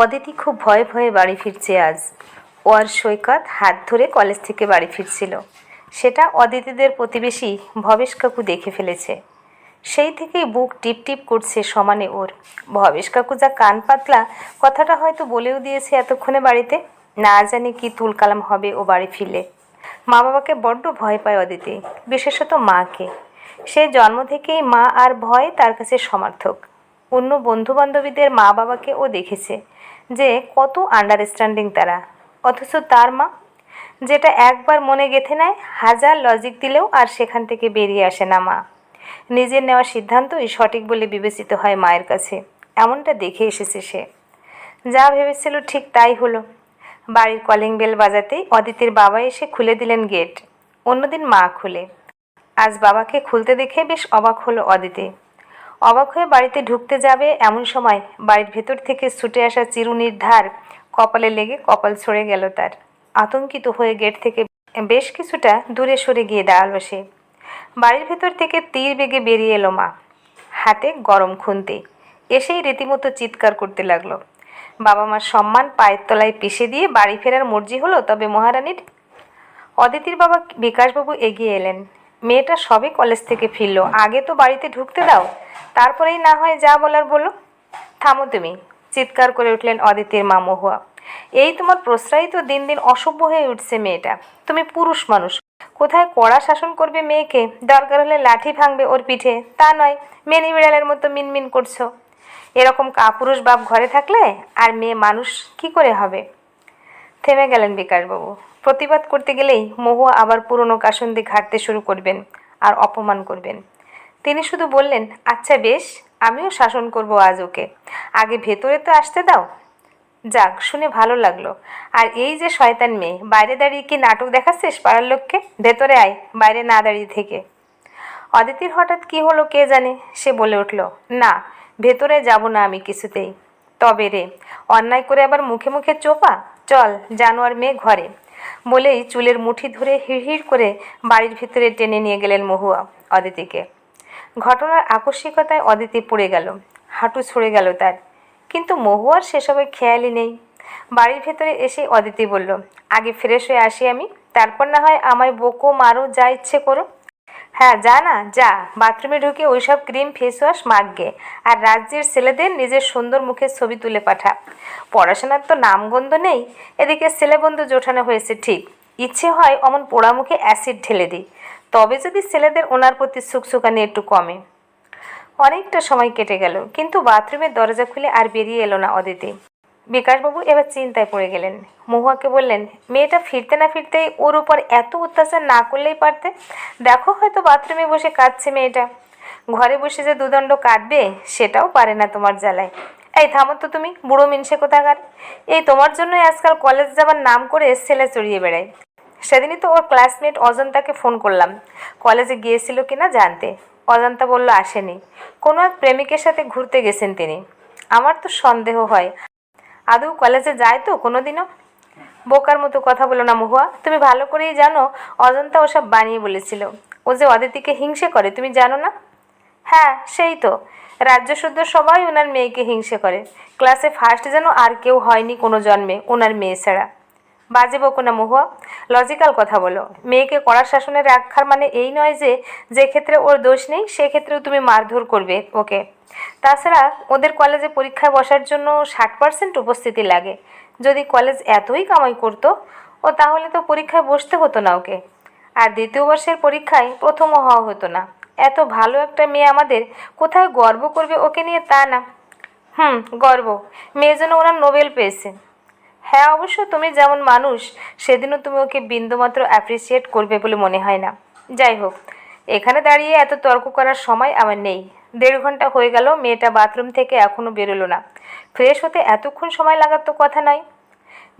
অদিতি খুব ভয়ে ভয়ে বাড়ি ফিরছে আজ। ও আর সৈকত হাত ধরে কলেজ থেকে বাড়ি ফিরছিল। সেটা অদিতিদের প্রতিবেশী ভবেশ কাকু দেখে ফেলেছে। সেই থেকেই বুক টিপ টিপ করছে সমানে ওর। ভবেশ কাকু যা কান পাতলা, কথাটা হয়তো বলেও দিয়েছে এতক্ষণে বাড়িতে। না জানি কি তুলকালাম হবে ও বাড়ি ফিরলে। মা বাবাকে বড্ড ভয় পায় অদিতি, বিশেষত মাকে। সে জন্ম থেকেই মা আর ভয় তার কাছে সমার্থক। অন্য বন্ধু বান্ধবীদের মা বাবাকে ও দেখেছে যে কত আন্ডারস্ট্যান্ডিং তারা। অথচ তার মা, যেটা একবার মনে গেঁথে নেয়, হাজার লজিক দিলেও আর সেখান থেকে বেরিয়ে আসে না মা। নিজের নেওয়া সিদ্ধান্তই সঠিক বলে বিবেচিত হয় মায়ের কাছে। এমনটা দেখে এসেছে সে। যা ভেবেছিল ঠিক তাই হলো। বাড়ির কলিং বেল বাজাতেই অদিতির বাবা এসে খুলে দিলেন গেট অন্যদিন মা খুলে। আজ বাবাকে খুলতে দেখে বেশ অবাক হলো অদিতি। অবাক হয়ে বাড়িতে ঢুকতে যাবে এমন সময় বাড়ির ভেতর থেকে ছুটে আসা চিরুনির ধার কপালে লেগে কপাল ছড়ে গেল তার। আতঙ্কিত হয়ে গেট থেকে বেশ কিছুটা দূরে সরে গিয়ে দাঁড়াল সে। বাড়ির ভেতর থেকে তীর বেগে বেরিয়ে এলো মা। হাতে গরম খুন্তি। এসেই রীতিমতো চিৎকার করতে লাগল। বাবা মার সম্মান পায়ের তলায় পিষে দিয়ে বাড়ি ফেরার মর্জি হলো, তবে মহারানীর? অদিতির বাবা বিকাশবাবু এগিয়ে এলেন। মেয়েটা সবে কলেজ থেকে ফিরলো। আগে তো বাড়িতে ঢুকতে দাও, তারপরেই না হয় যা বলার বলো। থামো তুমি, চিৎকার করে উঠলেন অদিতির মা মহুয়া। এই তোমার প্রশ্রয়ই তো দিন দিন অসভ্য হয়ে উঠছে মেয়েটা। তুমি পুরুষ মানুষ, কোথায় কড়া শাসন করবে মেয়েকে? দরকার হলে লাঠি ভাঙবে ওর পিঠে। তা নয়, মেনি বিড়ালের মতো মিনমিন করছ। এরকম কাপুরুষ বাপ ঘরে থাকলে আর মেয়ে মানুষ কি করে হবে? থেমে গেলেন বিকাশবাবু। প্রতিবাদ করতে গেলেই মহুয়া আবার পুরনো কাসন্দি ঘাটতে শুরু করবেন আর অপমান করবেন। তিনি শুধু বললেন আচ্ছা বেশ, আমিও শাসন করব আজ ওকে। আগে ভেতরে তো আসতে দাও? যাক, শুনে ভালো লাগল। আর এই যে শয়তান মেয়ে, বাইরে দাঁড়িয়ে কি নাটক দেখাচ্ছিস পাড়ার লোককে? ভেতরে আয়, বাইরে না দাঁড়িয়ে থেকে। অদিতির হঠাৎ কি হলো কে জানে? সে বলে উঠল, না, ভেতরে যাব না আমি কিছুতেই। তবে রে, অন্যায় করে আবার মুখে মুখে চোপা? চল, জানোয়ার মেয়ে ঘরে। বলেই চুলের মুঠি ধরে হিড়হিড় করে বাড়ির ভিতরে টেনে নিয়ে গেলেন মহুয়া, অদিতিকে। ঘটনার আকস্মিকতায় অদিতি পড়ে গেল, হাঁটু ছড়ে গেল তার। কিন্তু মহুয়ার সেসবে খেয়ালই নেই। বাড়ির ভেতরে এসে অদিতি বলল, আগে ফ্রেশ হয়ে আসি আমি, তারপর না হয় আমায় বকো, মারো, যা ইচ্ছে করো। হ্যাঁ যা না, যা। বাথরুমে ঢুকে ওইসব ক্রিম ফেস ওয়াশ মাখগে আর রাজ্যের ছেলেদের নিজের সুন্দর মুখের ছবি তুলে পাঠা। পড়াশোনার তো নামগন্ধ নেই। এদিকে ছেলেবন্ধু জোটানো হয়েছে ঠিক। ইচ্ছে হয় অমন পোড়া মুখে অ্যাসিড ঢেলে দিই। তবে যদি ছেলেদের ওনার প্রতি সুকসুকানি একটু কমে। অনেকটা সময় কেটে গেল, কিন্তু বাথরুমের দরজা খুলে আর বেরিয়ে এলো না অদিতি। বিকাশবাবু এবার চিন্তায় পড়ে গেলেন। মহুয়াকে বললেন, মেয়েটা ফিরতে না ফিরতেই ওর উপর এত অত্যাচার না করলেই পারতে? দেখো হয়তো বাথরুমে বসে কাঁদছে মেয়েটা। ঘরে বসে যে দুদণ্ড কাটবে সেটাও পারে না তোমার জ্বালায়। এই থামো তো তুমি, বুড়ো মিনসে কোথাকার? এই তোমার জন্যই আজকাল কলেজ যাবার নাম করে ছেলে চড়িয়ে বেড়ায়। সেদিনই তো ওর ক্লাসমেট অজন্তাকে ফোন করলাম। কলেজে গিয়েছিল কিনা জানতে। অজন্তা বলল, আসেনি। কোনো এক প্রেমিকের সাথে ঘুরতে গেছেন তিনি। আমার তো সন্দেহ হয় আদৌ কলেজে যায় তো কোনো দিনও বোকার মতো কথা বলো না মহুয়া, তুমি ভালো করেই জানো অজন্তা ওসব বানিয়ে বলেছিল। ও যে অদিতিকে হিংসে করে, তুমি জানো না? হ্যাঁ সেই তো। রাজ্য শুদ্ধ সবাই ওনার মেয়েকে হিংসে করে। ক্লাসে ফার্স্ট যেন আর কেউ হয়নি কোনো জন্মে, ওনার মেয়ে ছাড়া। বাজে বকো না মহুয়া। লজিক্যাল কথা বলো। মেয়েকে কড়া শাসনে রাখার মানে এই নয় যে যে ক্ষেত্রে ওর দোষ নেই সেক্ষেত্রেও তুমি মারধর করবে, ওকে? তাছাড়া ওদের কলেজে পরীক্ষায় বসার জন্য ষাট পার্সেন্ট উপস্থিতি লাগে। যদি কলেজ এতই কামাই করতো, ও তাহলে তো পরীক্ষায় বসতে হতো না ওকে। আর দ্বিতীয় বর্ষের পরীক্ষায় প্রথমও হওয়া হতো না। এত ভালো একটা মেয়ে আমাদের কোথায় গর্ব করবে ওকে নিয়ে তা না। হুম, গর্ব। মেয়ে যেন ওরা নোবেল পেয়েছে। হ্যাঁ অবশ্য তুমি যেমন মানুষ, সেদিনও তুমি ওকে বিন্দুমাত্র অ্যাপ্রিসিয়েট করবে বলে মনে হয় না। যাই হোক, এখানে দাঁড়িয়ে এত তর্ক করার সময় আমার নেই। দেড় ঘণ্টা হয়ে গেল, মেয়েটা বাথরুম থেকে এখনও বেরোলো না। ফ্রেশ হতে এতক্ষণ সময় লাগার তো কথা নয়।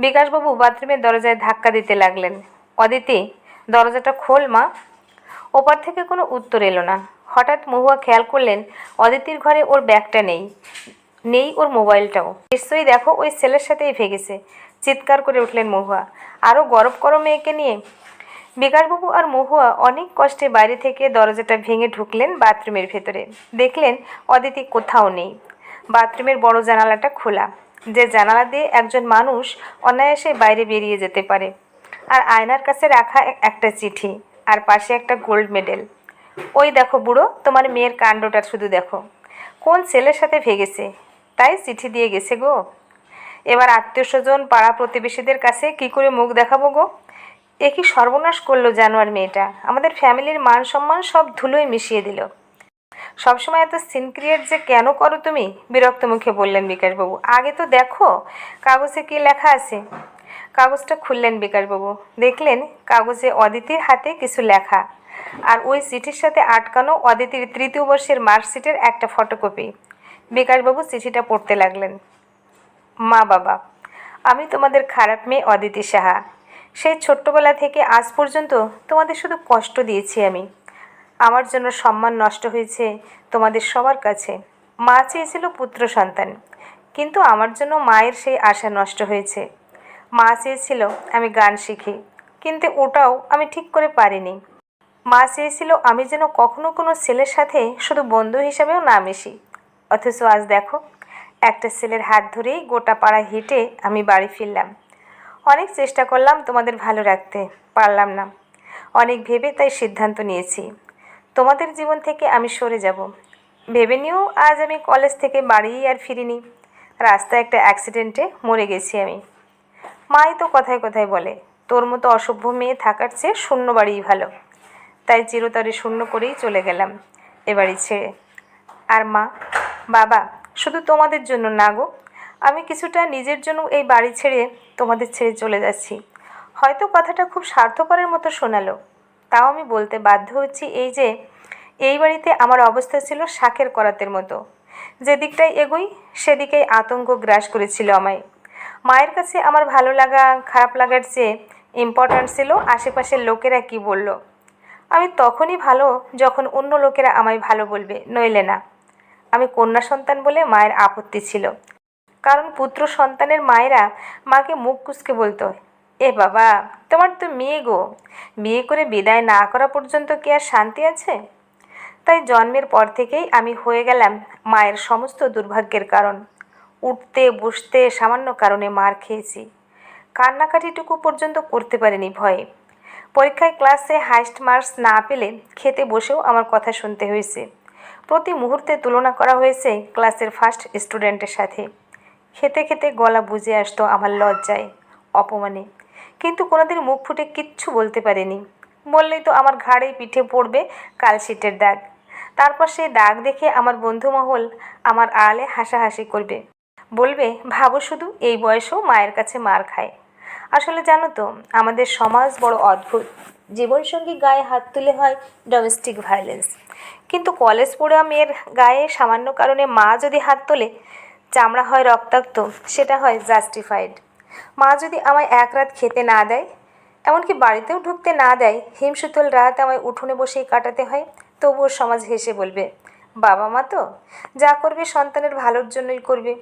বিকাশবাবু বাথরুমের দরজায় ধাক্কা দিতে লাগলেন। অদিতি, দরজাটা খোল মা। ওপার থেকে কোনো উত্তর এলো না। হঠাৎ মহুয়া খেয়াল করলেন, অদিতির ঘরে ওর ব্যাগটা নেই। নেই ওর মোবাইলটাও। নিশ্চয়ই দেখো ওই ছেলের সাথেই ভেগেছে। চিৎকার করে উঠলেন মহুয়া। আরও গরব করো মেয়েকে নিয়ে। বিকাশবাবু আর মহুয়া অনেক কষ্টে বাইরে থেকে দরজাটা ভেঙে ঢুকলেন বাথরুমের ভেতরে। দেখলেন অদিতি কোথাও নেই। বাথরুমের বড় জানালাটা খোলা। যে জানালা দিয়ে একজন মানুষ অনায়াসে বাইরে বেরিয়ে যেতে পারে। আর আয়নার কাছে রাখা একটা চিঠি। আর পাশে একটা গোল্ড মেডেল। ওই দেখো বুড়ো, তোমার মেয়ের কাণ্ডটা শুধু দেখো। কোন ছেলের সাথে ভেগেছে? তাই চিঠি দিয়ে গেছে গো। এবার আত্মীয় স্বজন পাড়া প্রতিবেশীদের কাছে কি করে মুখ দেখাবো গো? এ কি সর্বনাশ করল জানোয়ার মেয়েটা। আমাদের ফ্যামিলির মান সম্মান সব ধুলোয় মিশিয়ে দিল। সবসময় এত সিন ক্রিয়েট যে কেন করো তুমি? বিরক্ত মুখে বললেন বিকাশবাবু। আগে তো দেখো, কাগজে কি লেখা আছে? কাগজটা খুললেন বিকাশবাবু। দেখলেন কাগজে অদিতির হাতে কিছু লেখা। আর ওই চিঠির সাথে আটকানো অদিতির তৃতীয় বর্ষের মার্কশিটের একটা ফটোকপি। বিকাশবাবু চিঠিটা পড়তে লাগলেন। মা বাবা, আমি তোমাদের খারাপ মেয়ে অদিতি সাহা। সেই ছোট্টবেলা থেকে আজ পর্যন্ত তোমাদের শুধু কষ্ট দিয়েছি আমি। আমার জন্য সম্মান নষ্ট হয়েছে তোমাদের সবার কাছে। মা চেয়েছিল পুত্র সন্তান, কিন্তু আমার জন্য মায়ের সেই আশা নষ্ট হয়েছে। মা চেয়েছিল আমি গান শিখি, কিন্তু ওটাও আমি ঠিক করে পারিনি। মা চেয়েছিল আমি যেন কখনো কোনো ছেলের সাথে শুধু বন্ধু হিসাবেও না মিশি। অথচ আজ দেখো, একটা ছেলের হাত ধরেই গোটা পাড়া হেঁটে আমি বাড়ি ফিরলাম। অনেক চেষ্টা করলাম তোমাদের ভালো রাখতে, পারলাম না। অনেক ভেবে তাই সিদ্ধান্ত নিয়েছি। তোমাদের জীবন থেকে আমি সরে যাব। ভেবে নিয়েও আজ আমি কলেজ থেকে বাড়ি আর ফিরিনি। রাস্তায় একটা অ্যাক্সিডেন্টে মরে গেছি আমি। মাই তো কথায় কথায় বলে, তোর মতো অসভ্য মেয়ে থাকার চেয়ে শূন্য বাড়িই ভালো। তাই চিরতরে শূন্য করেই চলে গেলাম, এ বাড়ি ছেড়ে। আর মা? বাবা, শুধু তোমাদের জন্য না গো। আমি কিছুটা নিজের জন্য এই বাড়ি ছেড়ে তোমাদের ছেড়ে চলে যাচ্ছি। হয়তো কথাটা খুব স্বার্থপরের মতো শোনালো। তাও আমি বলতে বাধ্য হচ্ছি এই যে, এই বাড়িতে আমার অবস্থা ছিল শাকের করাতের মতো। যেদিকটাই এগোই, সেদিকেই আতঙ্ক গ্রাস করেছিল আমায়। মায়ের কাছে আমার ভালো লাগা, খারাপ লাগার চেয়ে ইম্পর্ট্যান্ট ছিল আশেপাশের লোকেরা কি বলল। আমি তখনই ভালো যখন অন্য লোকেরা আমায় ভালো বলবে, নইলে না। আমি কন্যা সন্তান বলে মায়ের আপত্তি ছিল। কারণ পুত্র সন্তানের মায়েরা মাকে মুখ কুচকে বলতো, এ বাবা, তোমার তো মেয়ে গো। বিয়ে করে বিদায় না করা পর্যন্ত কি আর শান্তি আছে? তাই জন্মের পর থেকেই আমি হয়ে গেলাম মায়ের সমস্ত দুর্ভাগ্যের কারণ। উঠতে, বসতে সামান্য কারণে মার খেয়েছি। কান্নাকাটিটুকু পর্যন্ত করতে পারিনি ভয়ে। পরীক্ষায় ক্লাসে হাইস্ট মার্কস না পেলে খেতে বসেও আমার কথা শুনতে হয়েছে। প্রতি মুহূর্তে তুলনা করা হয়েছে ক্লাসের ফার্স্ট স্টুডেন্টের সাথে। খেতে খেতে গলা বুঝে আসতো আমার লজ্জায়, অপমানে। কিন্তু কোনোদিন মুখ ফুটে কিচ্ছু বলতে পারিনি। বললেই তো আমার ঘাড়ে পিঠে পড়বে কালশিটের দাগ। তারপর সেই দাগ দেখে আমার বন্ধু মহল আমার আড়ালে হাসাহাসি করবে। বলবে, ভাবো শুধু, এই বয়সেও মায়ের কাছে মার খায়। আসলে জানো তো, আমাদের সমাজ বড় অদ্ভুত। জীবনসঙ্গী গায়ে হাত তুলে হয় ডোমেস্টিক ভায়োলেন্স কিন্তু কলেজ পড়ুয়া মেয়ের গায়ে সামান্য কারণে মা যদি হাত তোলে, চামড়া হয় রক্তাক্ত, সেটা হয় জাস্টিফাইড মা যদি আমায় এক রাত খেতে না দেয়, এমনকি বাড়িতেও ঢুকতে না দেয়, হিমশীতল রাত আমায় উঠোনে বসেই কাটাতে হয়, তবুও সমাজ হেসে বলবে, বাবা মা তো, যা করবে সন্তানের ভালোর জন্যই করবে।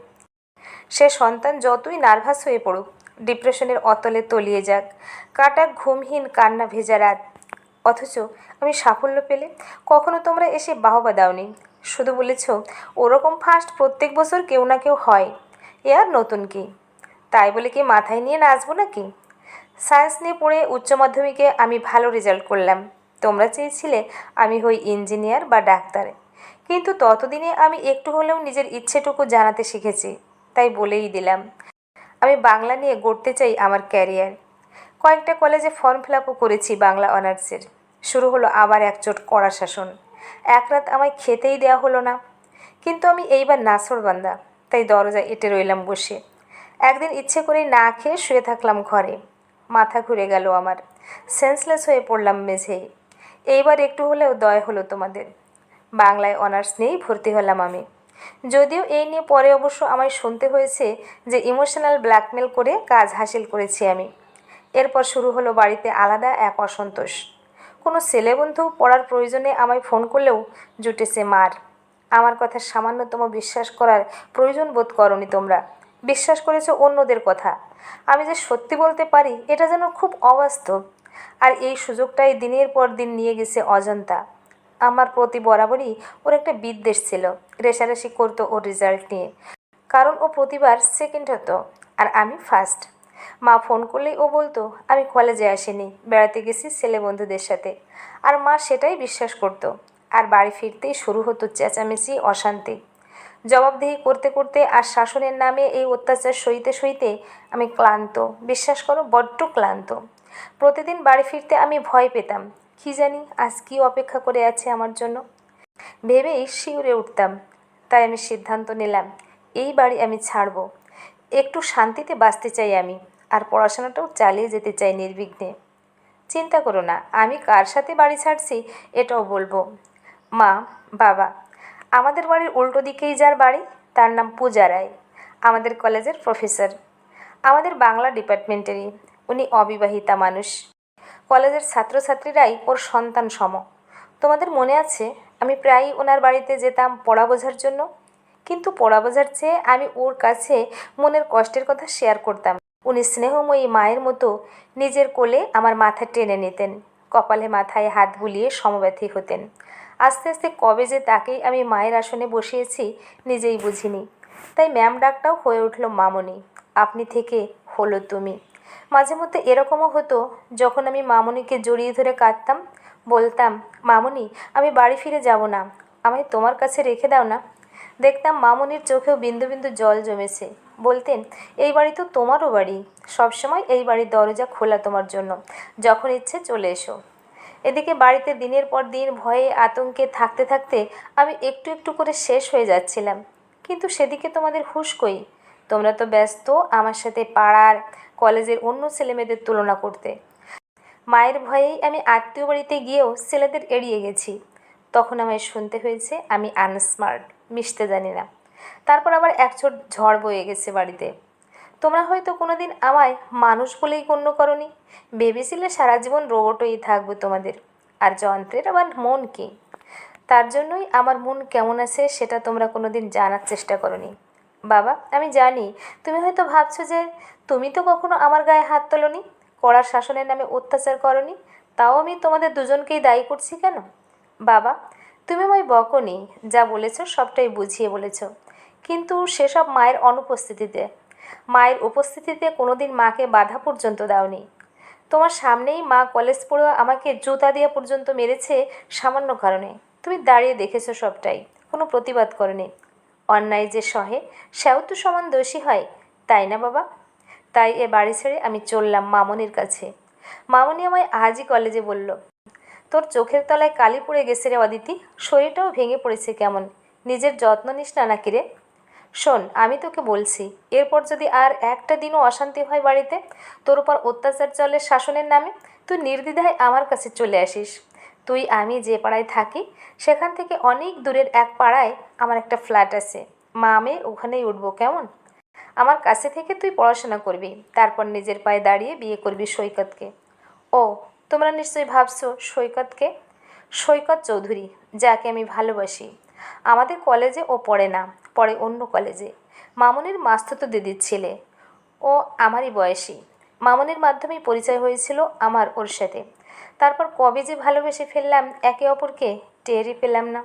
সে সন্তান যতই নার্ভাস হয়ে পড়ুক ডিপ্রেশনের অতলে তলিয়ে যাক। কাটা ঘুমহীন কান্না ভেজা রাত। অথচ আমি সাফল্য পেলে কখনো তোমরা এসে বাহবা দাওনি। শুধু বলেছ, ওরকম ফার্স্ট প্রত্যেক বছর কেউ না কেউ হয়। এ আর নতুন কি? তাই বলে কি মাথায় নিয়ে নাচবো নাকি? সায়েন্স নিয়ে পড়ে উচ্চ মাধ্যমিকে আমি ভালো রেজাল্ট করলাম। তোমরা চেয়েছিলে আমি হই ইঞ্জিনিয়ার বা ডাক্তার। কিন্তু ততদিনে আমি একটু হলেও নিজের ইচ্ছেটুকু জানাতে শিখেছি। তাই বলেই দিলাম। আমি বাংলা নিয়ে গড়তে চাই আমার ক্যারিয়ার। কয়েকটা কলেজে ফর্ম ফিল আপও করেছি বাংলা অনার্সের। শুরু হলো আবার একচোট কড়া শাসন। এক রাত আমায় খেতেই দেওয়া হলো না। কিন্তু আমি এইবার নাসরবান্দা তাই দরজায় এটে রইলাম বসে। একদিন ইচ্ছে করেই না খেয়ে শুয়ে থাকলাম ঘরে। মাথা ঘুরে গেল আমার। সেন্সলেস হয়ে পড়লাম মেঝেই এইবার একটু হলেও দয় হলো তোমাদের। বাংলায় অনার্স নিয়েই ভর্তি হলাম আমি। যদিও এই নিয়ে পরে অবশ্য আমায় শুনতে হয়েছে যে ইমোশনাল ব্ল্যাকমেল করে কাজ হাসিল করেছি আমি। এরপর শুরু হলো বাড়িতে আলাদা এক অসন্তোষ। কোনো ছেলে বন্ধু পড়ার প্রয়োজনে আমায় ফোন করলেও জুটেছে মার। আমার কথা সামান্যতম বিশ্বাস করার প্রয়োজন বোধ করনি তোমরা। বিশ্বাস করেছ অন্যদের কথা। আমি যে সত্যি বলতে পারি, এটা যেন খুব অবাস্তব। আর এই সুযোগটাই দিনের পর দিন নিয়ে গেছে অজন্তা। আমার প্রতি বরাবরই ওর একটা বিদ্বেষ ছিল, রেশারেশি করতো ওর রেজাল্ট নিয়ে। কারণ ও প্রতিবার সেকেন্ড হতো, আর আমি ফার্স্ট মা ফোন করলেই ও বলতো, আমি কলেজে আসিনি, বেড়াতে গেছি ছেলে বন্ধুদের সাথে। আর মা সেটাই বিশ্বাস করতো, আর বাড়ি ফিরতেই শুরু হতো চেঁচামেচি, অশান্তি। জবাবদিহি করতে করতে আর শাসনের নামে এই অত্যাচার সইতে সইতে আমি ক্লান্ত, বিশ্বাস করো বড্ড ক্লান্ত। প্রতিদিন বাড়ি ফিরতে আমি ভয় পেতাম কি জানি আজ কী অপেক্ষা করে আছে আমার জন্য। ভেবেই শিউরে উঠতাম। তাই আমি সিদ্ধান্ত নিলাম, এই বাড়ি আমি ছাড়ব। একটু শান্তিতে বাঁচতে চাই আমি, আর পড়াশোনাটাও চালিয়ে যেতে চাই নির্বিঘ্নে। চিন্তা করো না, আমি কার সাথে বাড়ি ছাড়ছি এটাও বলব। মা, বাবা, আমাদের বাড়ির উল্টো দিকেই যার বাড়ি, তার নাম পূজা রায়। আমাদের কলেজের প্রফেসর। আমাদের বাংলা ডিপার্টমেন্টেরই, উনি অবিবাহিতা মানুষ। কলেজের ছাত্রছাত্রীরাই ওর সন্তান সম। তোমাদের মনে আছে, আমি প্রায়ই ওনার বাড়িতে যেতাম পড়া বোঝার জন্য? কিন্তু পড়া বোঝার চেয়ে আমি ওর কাছে মনের কষ্টের কথা শেয়ার করতাম। উনি স্নেহময়ী মায়ের মতো নিজের কোলে আমার মাথা টেনে নিতেন, কপালে মাথায় হাত বুলিয়ে সমব্যথী হতেন। আস্তে আস্তে কবে যে তাকেই আমি মায়ের আসনে বসিয়েছি নিজেই বুঝিনি। তাই ম্যাম ডাকটাও হয়ে উঠল, মামনি, আপনি থেকে হলো তুমি। মাঝে মধ্যে এরকমও হতো, যখন আমি মামনিকে জড়িয়ে ধরে কাঁদতাম, বলতাম, মামনি, আমি বাড়ি ফিরে যাব না, আমায় তোমার কাছে রেখে দাও না। দেখতাম মামনির চোখেও বিন্দু বিন্দু জল জমেছে। বলতেন, এই বাড়ি তো তোমারও বাড়ি, সবসময় এই বাড়ির দরজা খোলা তোমার জন্য, যখন ইচ্ছে চলে এসো। এদিকে বাড়িতে দিনের পর দিন ভয়ে আতঙ্কে থাকতে থাকতে আমি একটু একটু করে শেষ হয়ে যাচ্ছিলাম। কিন্তু সেদিকে তোমাদের হুঁশ কই? তোমরা তো ব্যস্ত আমার সাথে পাড়ার কলেজের অন্য ছেলেমেয়েদের তুলনা করতে। মায়ের ভয়েই আমি আত্মীয় বাড়িতে গিয়েও ছেলেদের এড়িয়ে গেছি। তখন আমায় শুনতে হয়েছে আমি আনস্মার্ট, মিশতে জানি না। তারপর আবার একচোট ঝড় বয়ে গেছে বাড়িতে। তোমরা হয়তো কোনোদিন আমায় মানুষ বলেই গণ্য করনি। ভেবেছিলে সারা জীবন রোবটই থাকব তোমাদের। আর যন্ত্রের আবার মন কি? তার জন্যই আমার মন কেমন আছে সেটা তোমরা কোনোদিন জানার চেষ্টা করনি। বাবা, আমি জানি। তুমি হয়তো ভাবছ যে তুমি তো কখনো আমার গায়ে হাত তোলনি, কড়ার শাসনের নামে অত্যাচার করনি, তাও আমি তোমাদের দুজনকেই দায়ী করছি কেন? বাবা, তুমি আমায় বকনি, যা বলেছ সবটাই বুঝিয়ে বলেছ। কিন্তু সেসব মায়ের অনুপস্থিতিতে, মায়ের উপস্থিতিতে কোনোদিন মাকে বাধা পর্যন্ত দাওনি। তোমার সামনেই মা কলেজ পড়ে আমাকে জুতা দিয়ে পর্যন্ত মেরেছে সামান্য কারণে। তুমি দাঁড়িয়ে দেখেছ সবটাই, কোনো প্রতিবাদ করেনি। অন্যায় যে সহে, সেও তো সমান দোষী হয়, তাই না বাবা? তাই এ বাড়ি ছেড়ে আমি চললাম মামনির কাছে। মামনি আমায় আজই কলেজে বলল, তোর চোখের তলায় কালি পড়ে গেছে রে অদিতি, শরীরটাও ভেঙে পড়েছে কেমন? নিজের যত্ন নিস না নাকি রে? শোন, আমি তোকে বলছি, এরপর যদি আর একটা দিনও অশান্তি হয় বাড়িতে, তোর উপর অত্যাচার চলে শাসনের নামে, তুই নির্দ্বিধায় আমার কাছে চলে আসিস। তুই, আমি যে পাড়ায় থাকি, সেখান থেকে অনেক দূরের এক পাড়ায় আমার একটা ফ্ল্যাট আছে। মা, আমি ওখানেই উঠবো, কেমন? আমার কাছে থেকে তুই পড়াশোনা করবি, তারপর নিজের পায়ে দাঁড়িয়ে বিয়ে করবি সৈকতকে। ও, তোমরা নিশ্চয়ই ভাবছ সৈকতকে? সৈকত চৌধুরী, যাকে আমি ভালোবাসি। আমাদের কলেজে ও পড়ে না, পড়ে অন্য কলেজে। মামনির মাস্তুতো দিদির ছেলে। ও আমারই বয়সী। মামনির মাধ্যমেই পরিচয় হয়েছিল আমার ওর সাথে। তারপর কবে যে ভালোবেসে ফেললাম, একে অপরকে টেরই পেলাম না।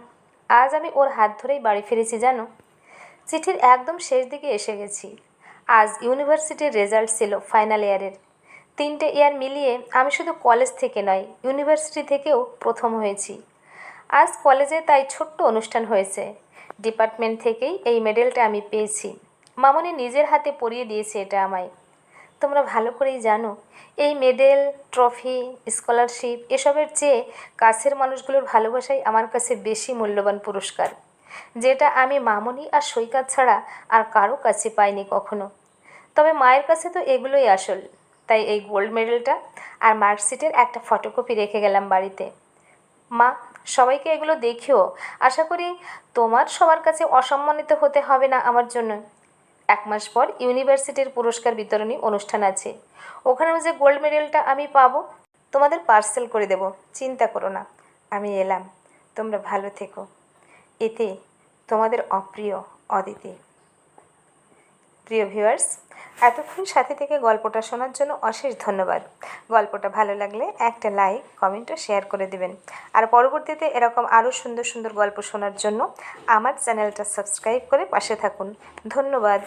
আজ আমি ওর হাত ধরেই বাড়ি ফিরেছি, জানো? চিঠির একদম শেষ দিকে এসে গেছি। আজ ইউনিভার্সিটির রেজাল্ট ছিল ফাইনাল ইয়ারের। তিনটে ইয়ার মিলিয়ে আমি শুধু কলেজ থেকে নয়, ইউনিভার্সিটি থেকেও প্রথম হয়েছি। আজ কলেজে তাই ছোট্ট অনুষ্ঠান হয়েছে। ডিপার্টমেন্ট থেকেই এই মেডেলটা আমি পেয়েছি। মামনি নিজের হাতে পরিয়ে দিয়েছে এটা আমায়। তোমরা ভালো করেই জানো, এই মেডেল, ট্রফি, স্কলারশিপ এসবের চেয়ে কাছের মানুষগুলোর ভালোবাসাই আমার কাছে বেশি মূল্যবান পুরস্কার, যেটা আমি মামনি আর সৈকত ছাড়া আর কারও কাছে পাইনি কখনো। তবে মায়ের কাছে তো এগুলোই আসল, তাই এই গোল্ড মেডেলটা আর মার্কশিটের একটা ফটোকপি রেখে গেলাম বাড়িতে। মা, সবাইকে এগুলো দেখিও, আশা করি তোমার সবার কাছে অসম্মানিত হতে হবে না আমার জন্য এক মাস পর ইউনিভার্সিটির পুরস্কার বিতরণী অনুষ্ঠান আছে। ওখানেও যে গোল্ড মেডেলটা আমি পাবো, তোমাদের পার্সেল করে দেব, চিন্তা করো না। আমি এলাম, তোমরা ভালো থেকো। এতে তোমাদের অপ্রিয় অদিতি। প্রিয় ভিউয়ার্স, এতক্ষণ সাথে থেকে গল্পটা শোনার জন্য অশেষ ধন্যবাদ। গল্পটা ভালো লাগলে একটা লাইক, কমেন্ট শেয়ার করে দেবেন। আর পরবর্তীতে এরকম আরও সুন্দর সুন্দর গল্প শোনার জন্য আমার চ্যানেলটা সাবস্ক্রাইব করে পাশে থাকুন। ধন্যবাদ।